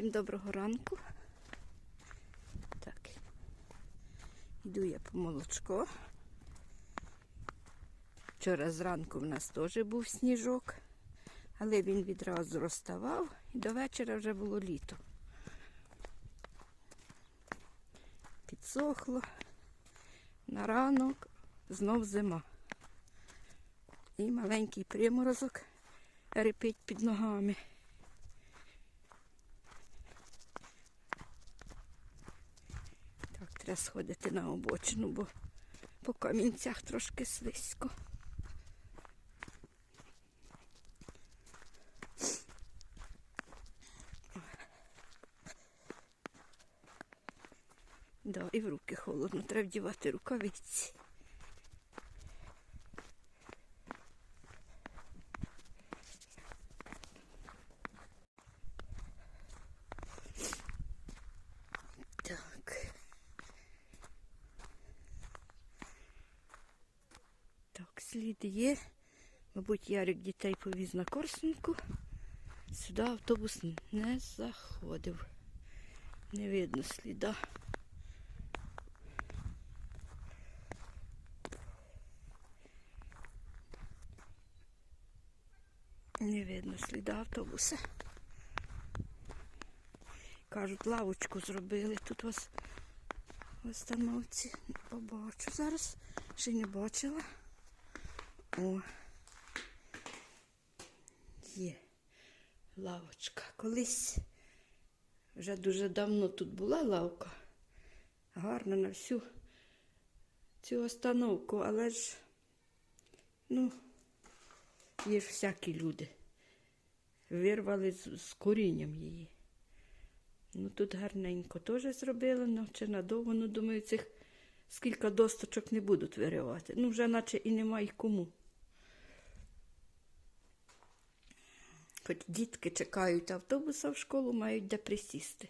Всім доброго ранку. Так. Йду я по молочко. Вчора зранку в нас теж був сніжок, але він відразу розставав і до вечора вже було літо. Підсохло. На ранок знов зима. І маленький приморозок репить під ногами. Так, треба сходити на обочину, бо по камінцях трошки слизько. Да, і в руки холодно, треба вдівати рукавиці. Так. Так, слід є. Мабуть, Ярик дітей повіз на Корсунку. Сюди автобус не заходив. Не видно сліда. Не видно сліда автобуса. Кажуть, лавочку зробили. Тут вас остановці. Побачу зараз. Ще не бачила. О. Є лавочка. Колись вже дуже давно тут була лавка. Гарна на всю цю остановку, але ж, ну, є ж всякі люди. Вирвали з, з корінням її. Ну тут гарненько теж зробили, ну чи надовго, ну думаю, цих скільки досточок не будуть виривати. Ну, вже наче і немає кому. Хоч дітки чекають автобуса в школу, мають де присісти.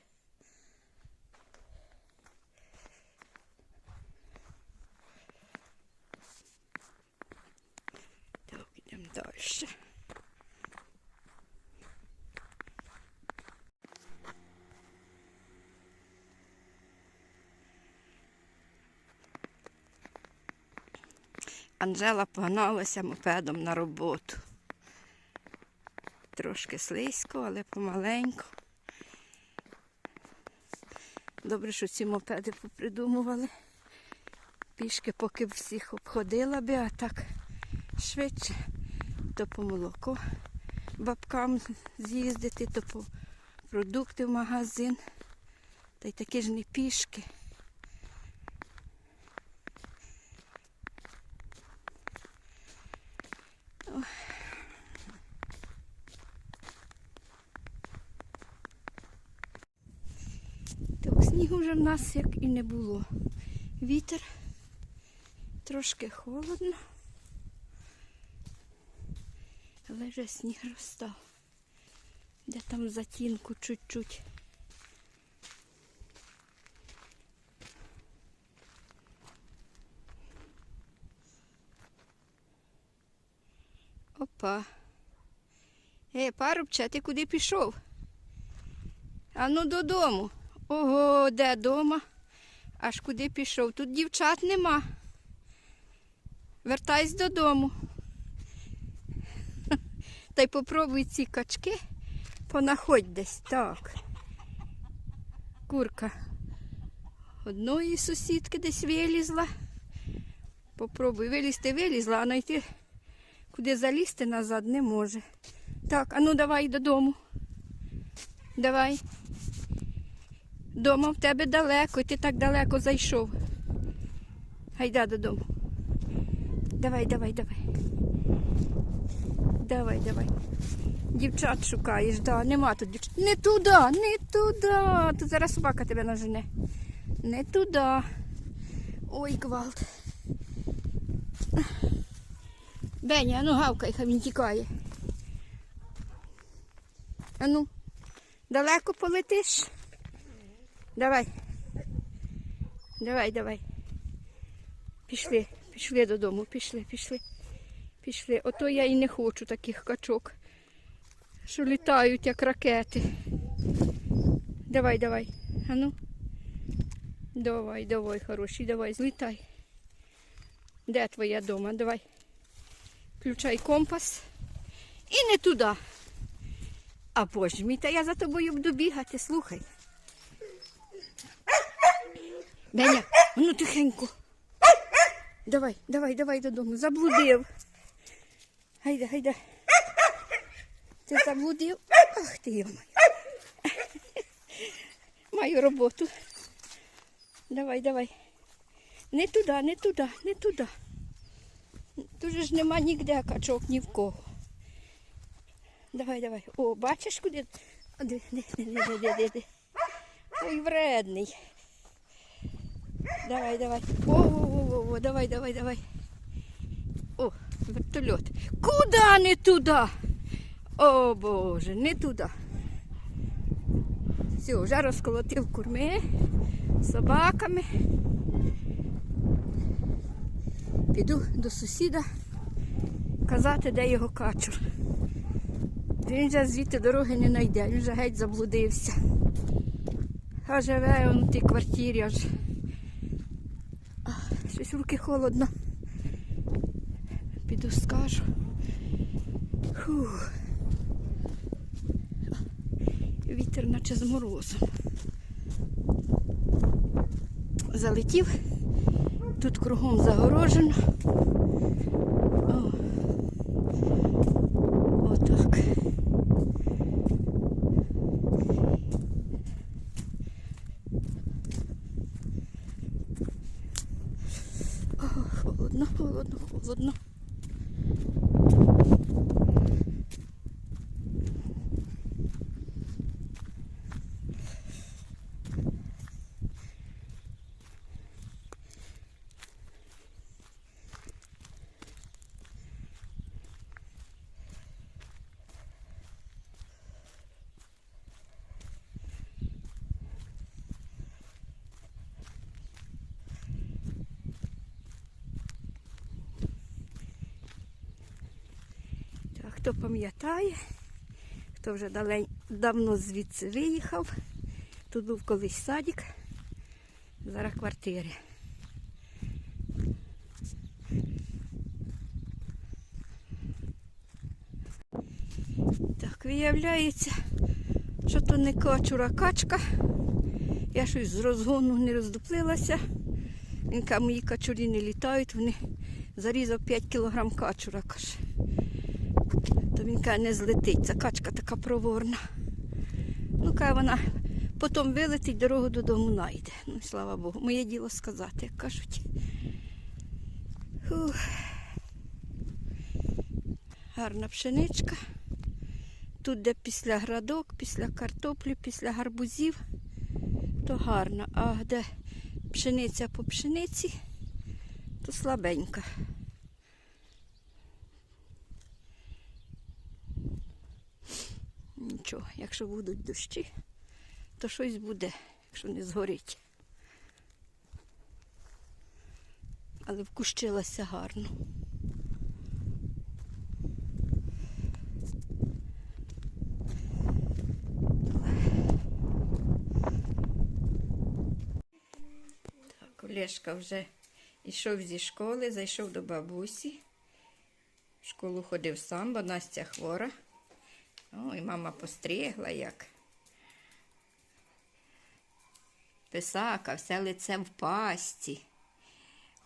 Так, йдемо далі. Анжела погналася мопедом на роботу. Трошки слизько, але помаленьку. Добре, що ці мопеди попридумували. Пішки, поки всіх обходила би, а так швидше. То по молоко бабкам з'їздити, то по продукти в магазин. Та й такі ж не пішки. Снігу вже в нас як і не було. Вітер, трошки холодно, але вже сніг розстав. Де там затінку чуть-чуть. Опа. Е, парубче, ти куди пішов? А ну додому. Ого, де дома? Аж куди пішов? Тут дівчат нема. Вертайся додому. Та й попробуй ці качки понаходь десь. Так. Курка одної сусідки десь вилізла. Попробуй вилізти, вилізла, а знайти куди залізти назад не може. Так, а ну давай додому. Давай. Дома в тебе далеко, ти так далеко зайшов. Гайда додому. Давай, давай, давай. Давай, давай. Дівчат шукаєш, да, нема тут дівчат. Не туди, не туди. Тут зараз собака тебе нажене. Не туди. Ой, гвалт. Беня, ну гавкай, хай він тікає. А ну, далеко полетиш? Давай. Давай, давай. Пішли, пішли додому, пішли, пішли. Пішли. Ото я і не хочу таких качок, що літають, як ракети. Давай, давай. А ну. Давай, давай, хороший, давай, злітай. Де твоя дома? Давай. Включай компас. І не туди. А боже мій, та я за тобою буду бігати, слухай. Беня, ну тихенько. Давай, давай, давай додому. Заблудив. Гайда, гайда. Ти заблудив? Ах ти йо Маю роботу. Давай, давай. Не туди, не туди, не туди. Тут ж нема ніде качок ні в кого. Давай, давай. О, бачиш куди? Ой, вредний. Давай, давай. О, о, о, о, давай, давай, давай. О, вертольот. Куда не туди? О, Боже, не туди. Все, вже розколотив курми собаками. Піду до сусіда казати, де його качур. Він вже звідти дороги не знайде, він вже геть заблудився. А живе він в тій квартирі аж. Щось руки холодно. Піду скажу. Фух. Вітер наче з морозом. Залетів. Тут кругом загорожено. О. Отак. О, холодно, холодно, холодно. Так, хто пам'ятає, хто вже далень, давно звідси виїхав. Тут був колись садик, зараз квартири. Так, виявляється, що то не качура качка. Я щось з розгону не роздуплилася. Він каже, мої качурі не літають, вони зарізав 5 кілограм качура, каже. То він каже, не злетить. Ця качка така проворна. Ну, каже, вона потім вилетить, дорогу додому найде. Ну, слава Богу. Моє діло сказати, як кажуть. Фух. Гарна пшеничка. Тут, де після градок, після картоплі, після гарбузів, то гарно. А де пшениця по пшениці, то слабенька. Якщо будуть дощі, то щось буде, якщо не згорить. Але вкущилася гарно. Так, Олешка вже йшов зі школи, зайшов до бабусі. В школу ходив сам, бо Настя хвора. Ой, мама постригла як. Писака, все лице в пасті.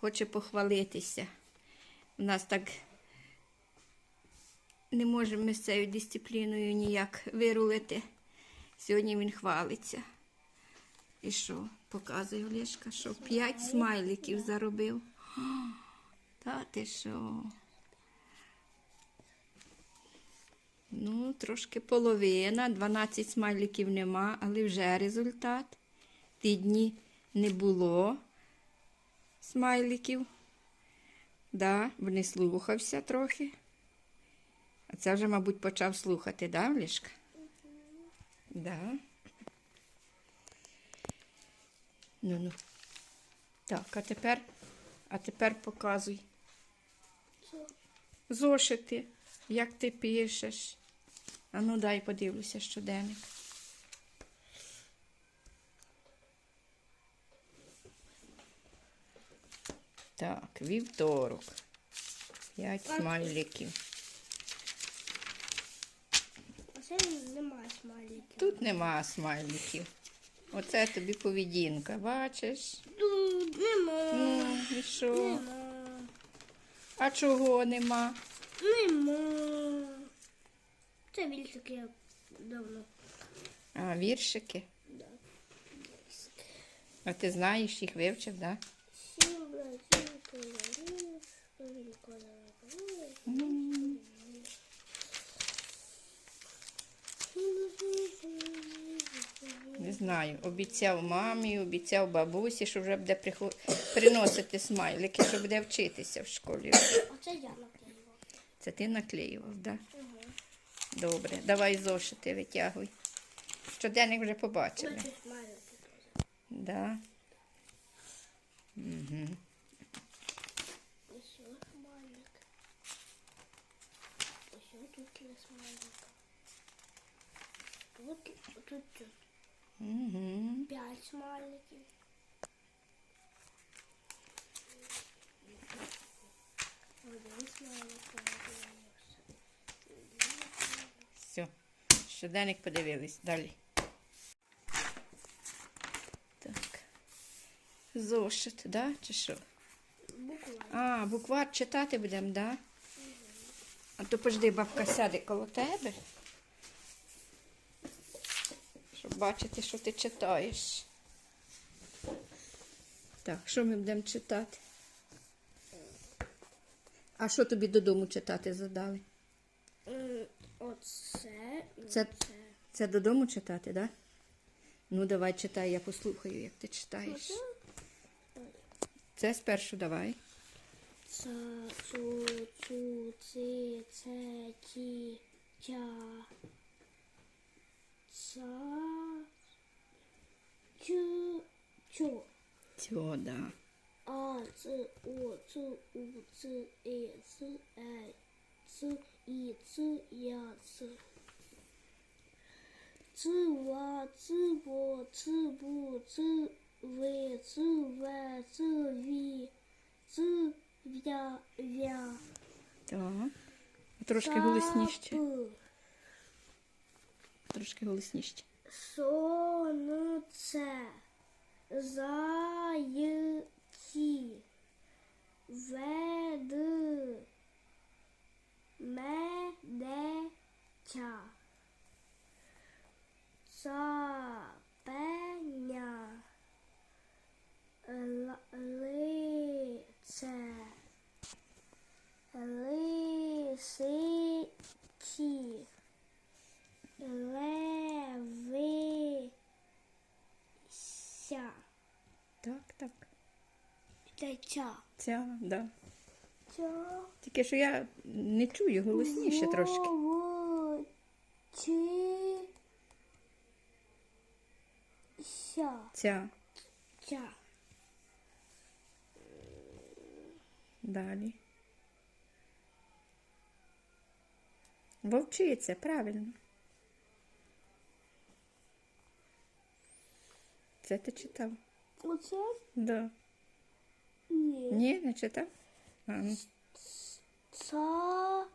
Хоче похвалитися. У нас так не можемо з цією дисципліною ніяк вирулити. Сьогодні він хвалиться. І що? Показує Олешка, що п'ять смайликів заробив. Та ти що? Ну, трошки половина, 12 смайликів нема, але вже результат. Ті дні не було смайликів. Да, не слухався трохи. А це вже, мабуть, почав слухати, да, Олешка? Да. Ну, ну. Так, а тепер, а тепер показуй. Зошити, як ти пишеш. А ну дай подивлюся щоденник. Так, вівторок. П'ять смайликів. це немає смайликів. Тут нема смайликів. Оце тобі поведінка, бачиш? Тут нема. Ну, і що? Нема. А чого нема? Нема. Це вільчик я давно. А, віршики. Да. А ти знаєш, їх вивчив, так? Сім братів полярів, він Не знаю. Обіцяв мамі, обіцяв бабусі, що вже буде приносити смайлики, що буде вчитися в школі. Оце я наклеїла. Це ти наклеював, так? Да? Добре, давай зошити витягуй. Щоденник вже побачили. Да. Угу. Тут є смайлик. Тут, тут, тут Угу. п'ять смайликів. Один смайлик, один Все. Щоденник подивились. Далі. Так. Зошит, да? Чи що? Буква. А, буквар читати будемо, да? А то пожди, бабка сяде коло тебе. Щоб бачити, що ти читаєш. Так, що ми будемо читати? А що тобі додому читати задали? Оце Це- Це додому читати, так? Да? Ну, давай читай, я послухаю, як ти читаєш. Це спершу давай. Ца, цу, цу, ци, це, ті, тя. Ца, чу, чу. Цього, да. А, ц, о, ц, у, ц, е, ц, е, ц, і, ц, я, ц. Ц, ва, ц, во, ц, бу, ц, ви, ц, ве, ц, ві, ц, вя, вя. Так. Трошки голосніше. Трошки голосніше. Сонце, зайці, вед, медеча, цапеня, лице, лисичі. Левися. Так, так. Це Теча. Ця, да. Тільки що я не чую голосніше трошки. Ся. Ця. Далі. Вовчиця, правильно. Це ти читав? Оце? Да. Ні. Ні, не читав? А, ну. Цап.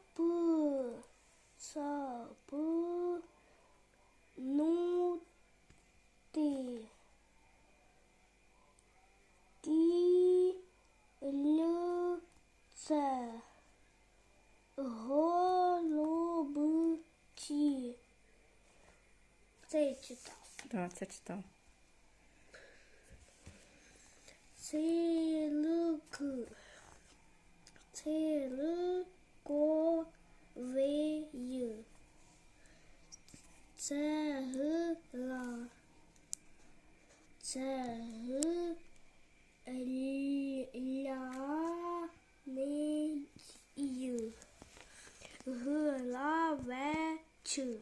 Цап. Ну. Ти. Ті. Це. Голубці. Це я читав. Да, це читав. two.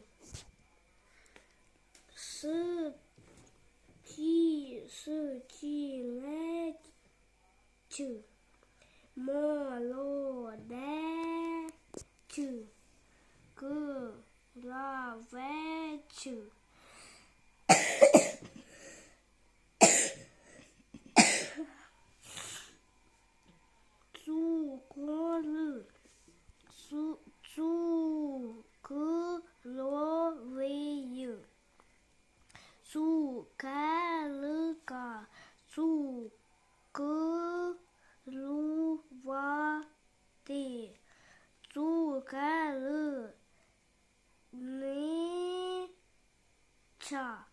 Ча.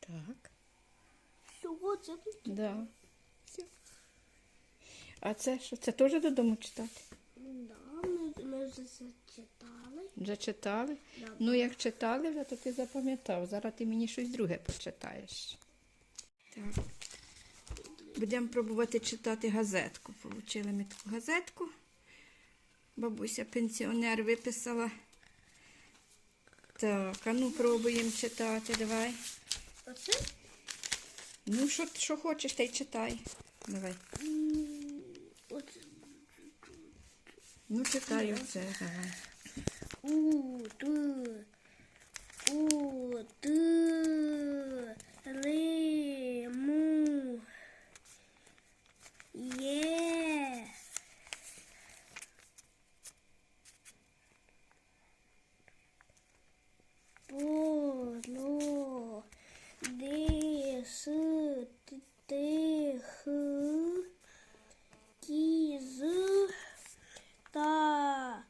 Так. Всього це тут. Да. Все. А це що? Це теж додому читати? Да, ми, ми вже це читали. Вже читали? Да. Ну, як читали вже, то ти запам'ятав. Зараз ти мені щось друге почитаєш. Так. Будемо пробувати читати газетку. Получили ми таку газетку. Бабуся пенсіонер виписала. Так, а ну пробуємо читати, давай. Оце? Ну, що, що хочеш, та й читай. Давай. Оце. Ну, читай оце, давай. У, ду. У, ду. Ри, му. Є. Поло. дис си, ти, ти, хи. Кіз. Та.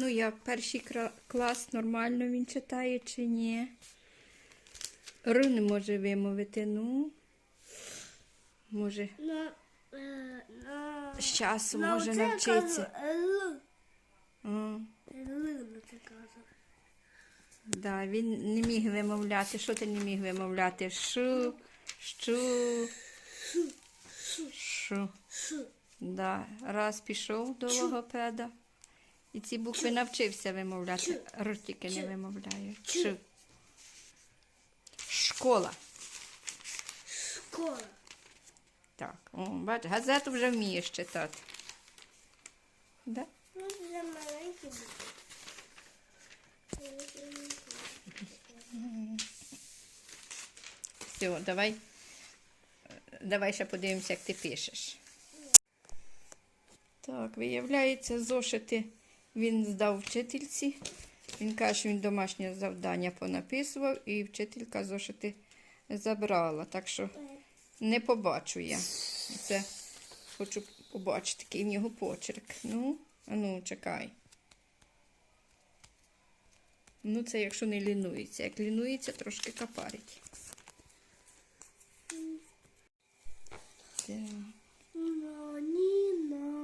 Ну, як перший клас нормально він читає чи ні? Р не може вимовити, ну. Може, На, е, на, з часом може навчитися. це кажу. да, він не міг вимовляти. Що ти не міг вимовляти? Шу, щу, шу. Ш. Да. Раз пішов до логопеда. І ці букви навчився вимовляти. Р не вимовляє. Ч. Школа. Школа. Так, о, бач, газету вже вмієш читати. Да? Ну, вже маленький був. Все, давай. Давай ще подивимося, як ти пишеш. Так, виявляється, зошити він здав вчительці. Він каже, що він домашнє завдання понаписував, і вчителька зошити забрала. Так що не побачу я. Це хочу побачити, який в нього почерк. Ну, ну, чекай. Ну, це якщо не лінується. Як лінується, трошки капарить. Так. На, ні, на.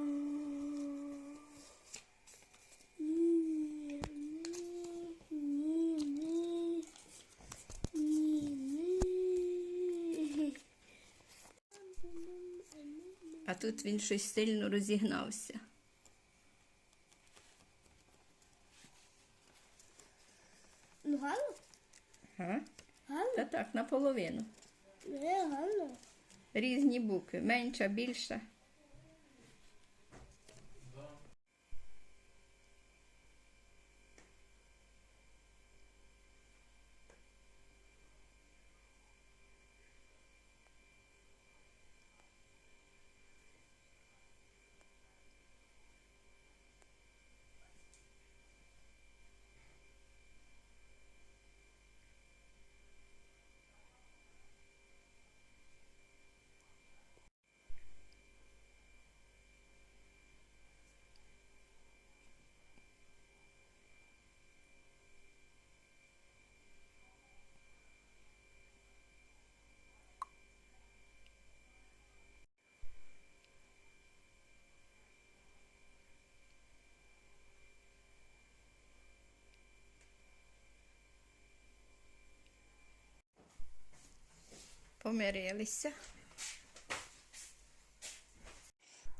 Ні, ні, ні, ні, ні. А тут він щось сильно розігнався. Ну, гарно? Га? Гарно? Та так, наполовину. Не, гарно. Різні букви, менша, більша. Помирилися.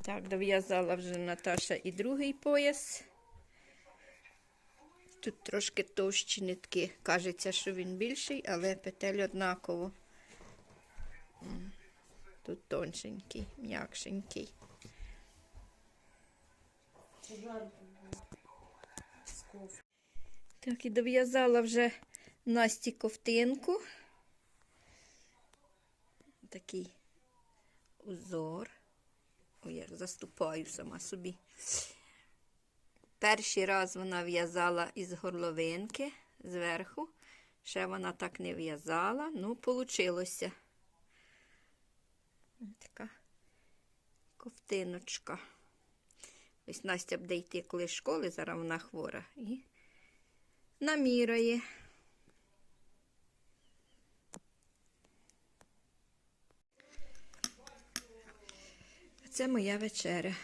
Так, дов'язала вже Наташа і другий пояс. Тут трошки товщі нитки. Кажеться, що він більший, але петель однаково. Тут тоншенький, м'якшенький. Так, і дов'язала вже Насті ковтинку. Такий узор. Ой, я заступаю сама собі. перший раз вона в'язала із горловинки зверху. Ще вона так не в'язала. Ну, получилося. Така ковтиночка. Ось Настя буде йти коли школи, зараз вона хвора. І наміряє. Це моя вечеря.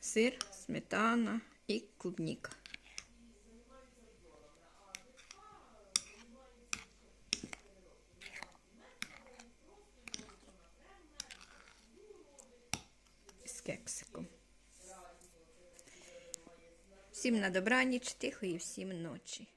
Сир, сметана і клубніка. З. Всім на добраніч, тихої всім ночі.